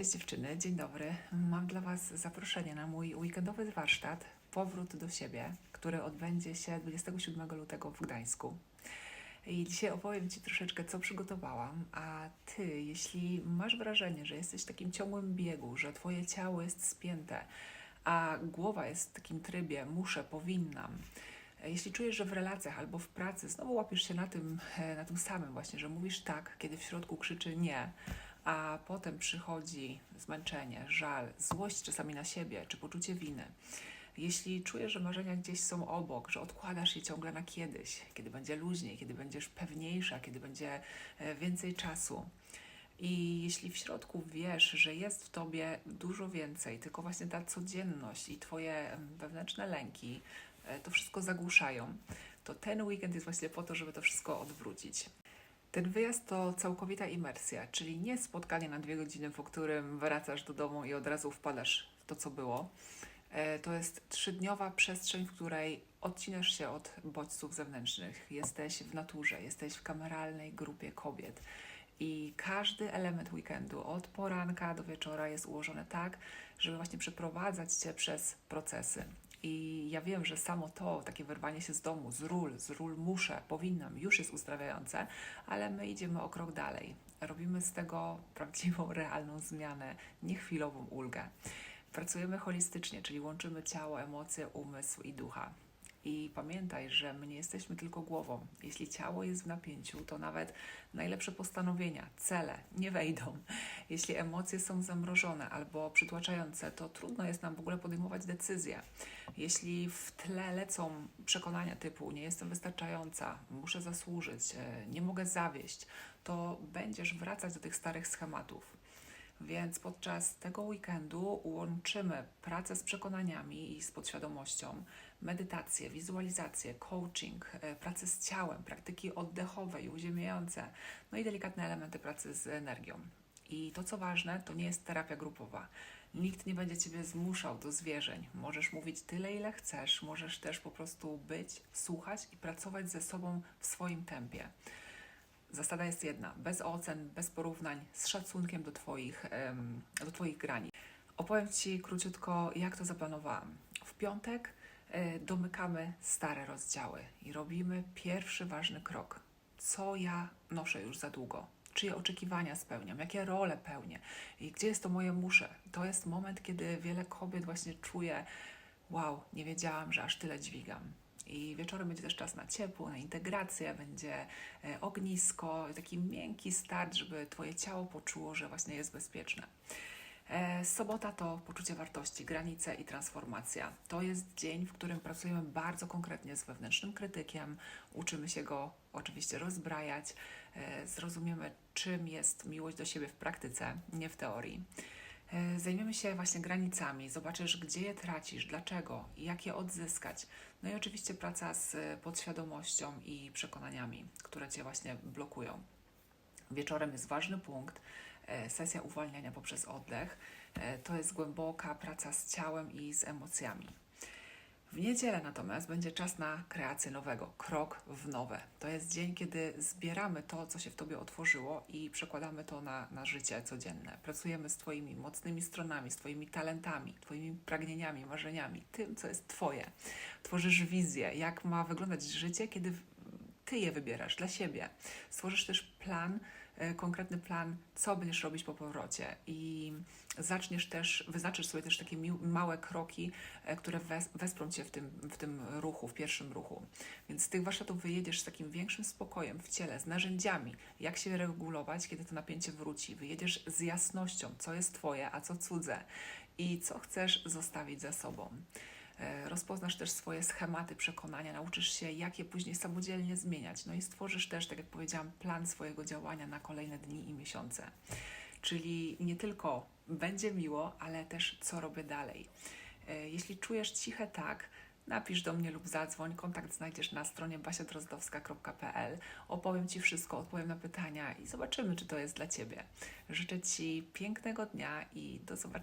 Cześć dziewczyny, dzień dobry. Mam dla Was zaproszenie na mój weekendowy warsztat Powrót do siebie, który odbędzie się 27 lutego w Gdańsku. I dzisiaj opowiem Ci troszeczkę, co przygotowałam, a Ty, jeśli masz wrażenie, że jesteś w takim ciągłym biegu, że Twoje ciało jest spięte, a głowa jest w takim trybie muszę, powinnam, jeśli czujesz, że w relacjach albo w pracy znowu łapiesz się na tym, e, na tym samym właśnie, że mówisz tak, kiedy w środku krzyczy nie, a potem przychodzi zmęczenie, żal, złość czasami na siebie czy poczucie winy. Jeśli czujesz, że marzenia gdzieś są obok, że odkładasz je ciągle na kiedyś, kiedy będzie luźniej, kiedy będziesz pewniejsza, kiedy będzie e, więcej czasu. I jeśli w środku wiesz, że jest w tobie dużo więcej, tylko właśnie ta codzienność i twoje wewnętrzne lęki e, to wszystko zagłuszają, to ten weekend jest właśnie po to, żeby to wszystko odwrócić. Ten wyjazd to całkowita imersja, czyli nie spotkanie na dwie godziny, po którym wracasz do domu i od razu wpadasz w to, co było. E, To jest trzydniowa przestrzeń, w której odcinasz się od bodźców zewnętrznych. Jesteś w naturze, jesteś w kameralnej grupie kobiet. I każdy element weekendu, od poranka do wieczora, jest ułożony tak, żeby właśnie przeprowadzać cię przez procesy. I ja wiem, że samo to, takie wyrwanie się z domu, z ról, z ról muszę, powinnam, już jest uzdrawiające, ale my idziemy o krok dalej. Robimy z tego prawdziwą, realną zmianę, nie chwilową ulgę. Pracujemy holistycznie, czyli łączymy ciało, emocje, umysł i ducha. I pamiętaj, że my nie jesteśmy tylko głową. Jeśli ciało jest w napięciu, to nawet najlepsze postanowienia, cele nie wejdą. Jeśli emocje są zamrożone albo przytłaczające, to trudno jest nam w ogóle podejmować decyzje. Jeśli w tle lecą przekonania typu nie jestem wystarczająca, muszę zasłużyć, e, nie mogę zawieść, to będziesz wracać do tych starych schematów. Więc podczas tego weekendu łączymy pracę z przekonaniami i z podświadomością, medytację, wizualizację, coaching, e, pracę z ciałem, praktyki oddechowe i uziemiające, no i delikatne elementy pracy z energią. I to, co ważne, to nie jest terapia grupowa. Nikt nie będzie Ciebie zmuszał do zwierzeń. Możesz mówić tyle, ile chcesz, możesz też po prostu być, słuchać i pracować ze sobą w swoim tempie. Zasada jest jedna: bez ocen, bez porównań, z szacunkiem do Twoich, do twoich granic. Opowiem Ci króciutko, jak to zaplanowałam. W piątek e, domykamy stare rozdziały i robimy pierwszy ważny krok. Co ja noszę już za długo? Czyje oczekiwania spełniam? Jakie role pełnię? I gdzie jest to moje muszę? To jest moment, kiedy wiele kobiet właśnie czuje, wow, nie wiedziałam, że aż tyle dźwigam. I wieczorem będzie też czas na ciepło, na integrację, będzie e, ognisko, taki miękki start, żeby Twoje ciało poczuło, że właśnie jest bezpieczne. E, Sobota to poczucie wartości, granice i transformacja. To jest dzień, w którym pracujemy bardzo konkretnie z wewnętrznym krytykiem, uczymy się go oczywiście rozbrajać, e, zrozumiemy, czym jest miłość do siebie w praktyce, nie w teorii. E, Zajmiemy się właśnie granicami, zobaczysz, gdzie je tracisz, dlaczego, i jak je odzyskać. No i oczywiście praca z podświadomością i przekonaniami, które cię właśnie blokują. Wieczorem jest ważny punkt, e, sesja uwalniania poprzez oddech. E, To jest głęboka praca z ciałem i z emocjami. W niedzielę natomiast będzie czas na kreację nowego, krok w nowe. To jest dzień, kiedy zbieramy to, co się w Tobie otworzyło i przekładamy to na, na życie codzienne. Pracujemy z Twoimi mocnymi stronami, z Twoimi talentami, Twoimi pragnieniami, marzeniami, tym, co jest Twoje. Tworzysz wizję, jak ma wyglądać życie, kiedy Ty je wybierasz dla siebie. Stworzysz też plan, e, konkretny plan, co będziesz robić po powrocie i zaczniesz też, wyznaczysz sobie też takie małe kroki, e, które wes- wesprą Cię w tym, w tym ruchu, w pierwszym ruchu. Więc z tych warsztatów wyjedziesz z takim większym spokojem w ciele, z narzędziami, jak się regulować, kiedy to napięcie wróci. Wyjedziesz z jasnością, co jest Twoje, a co cudze i co chcesz zostawić za sobą. E, Rozpoznasz też swoje schematy, przekonania, nauczysz się, jak je później samodzielnie zmieniać. No i stworzysz też, tak jak powiedziałam, plan swojego działania na kolejne dni i miesiące. Czyli nie tylko będzie miło, ale też co robię dalej. E, Jeśli czujesz ciche tak, napisz do mnie lub zadzwoń. Kontakt znajdziesz na stronie basiadrozdowska.pl. Opowiem Ci wszystko, odpowiem na pytania i zobaczymy, czy to jest dla Ciebie. Życzę Ci pięknego dnia i do zobaczenia.